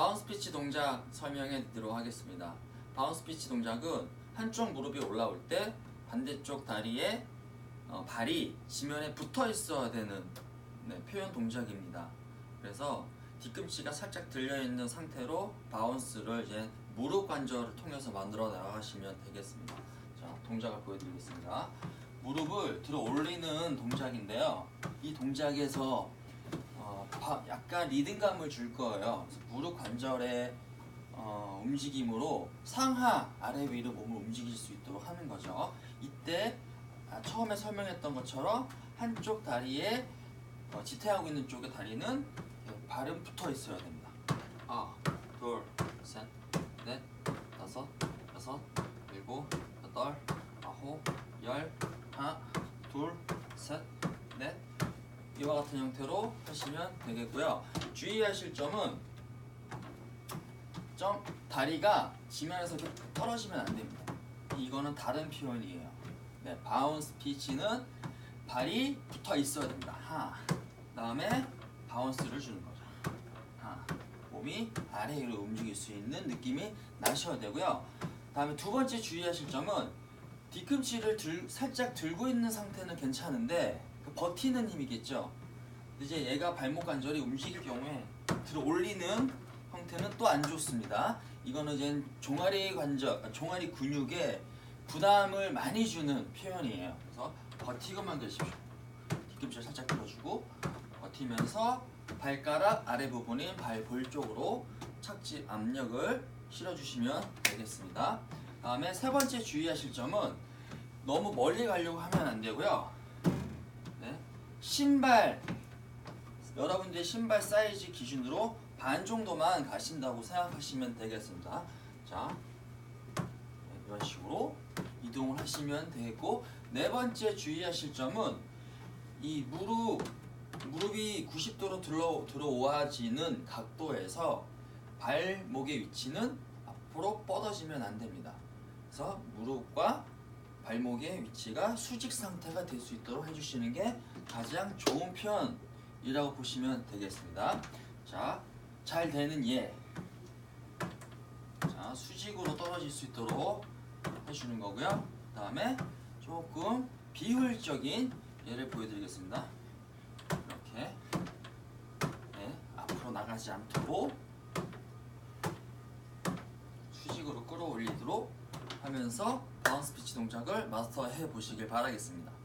바운스 피치 동작 설명해 드리도록 하겠습니다. 바운스 피치 동작은 한쪽 무릎이 올라올 때 반대쪽 다리에 어, 발이 지면에 붙어 있어야 되는 네, 표현 동작입니다. 그래서 뒤꿈치가 살짝 들려 있는 상태로 바운스를 이제 무릎 관절을 통해서 만들어 나가시면 되겠습니다. 자, 동작을 보여드리겠습니다. 무릎을 들어 올리는 동작인데요. 이 동작에서 약간 리듬감을 줄 거예요. 무릎 관절의 어, 움직임으로 상하 아래 위로 몸을 움직일 수 있도록 하는 거죠. 이때 아, 처음에 설명했던 것처럼 한쪽 다리에 어, 지탱하고 있는 쪽의 다리는 발은 붙어 있어야 됩니다. 하나, 둘, 셋, 넷, 다섯, 여섯, 일곱, 여덟, 아홉, 열, 하나, 둘, 셋, 넷. 이와 같은 형태로 하시면 되겠고요. 주의하실 점은 점 다리가 지면에서 이렇게 떨어지면 안 됩니다. 이거는 다른 표현이에요. 네, 바운스 피치는 발이 붙어 있어야 됩니다. 하나. 그다음에 바운스를 주는 거죠. 하나. 몸이 아래 위로 움직일 수 있는 느낌이 나셔야 되고요. 다음에 두 번째 주의하실 점은 뒤꿈치를 들, 살짝 들고 있는 상태는 괜찮은데 그 버티는 힘이겠죠. 이제 얘가 발목 관절이 움직일 경우에 들어 올리는 형태는 또 안 좋습니다. 이거는 이제 종아리 관절, 아, 종아리 근육에 부담을 많이 주는 표현이에요. 그래서 버티고만 계십시오. 뒤꿈치를 살짝 들어주고 버티면서 발가락 아래 부분인 발볼 쪽으로 착지 압력을 실어주시면 되겠습니다. 다음에 세 번째 주의하실 점은 너무 멀리 가려고 하면 안 되고요. 네. 신발 여러분들의 신발 사이즈 기준으로 반 정도만 가신다고 생각하시면 되겠습니다. 자, 네, 이런 식으로 이동을 하시면 되겠고 네 번째 주의하실 점은 이 무릎 무릎이 90도로 들어 들어오아지는 각도에서 발목의 위치는 앞으로 뻗어지면 안 됩니다. 그래서 무릎과 발목의 위치가 수직 상태가 될 수 있도록 해주시는 게 가장 좋은 편이라고 보시면 되겠습니다. 자, 잘 되는 예. 자, 수직으로 떨어질 수 있도록 해주는 거고요. 다음에 조금 비효율적인 예를 보여드리겠습니다. 이렇게 네, 앞으로 나가지 않도록 수직으로 끌어올리도록 하면서 스 피치 동작을 마스터해 보시길 바라겠습니다.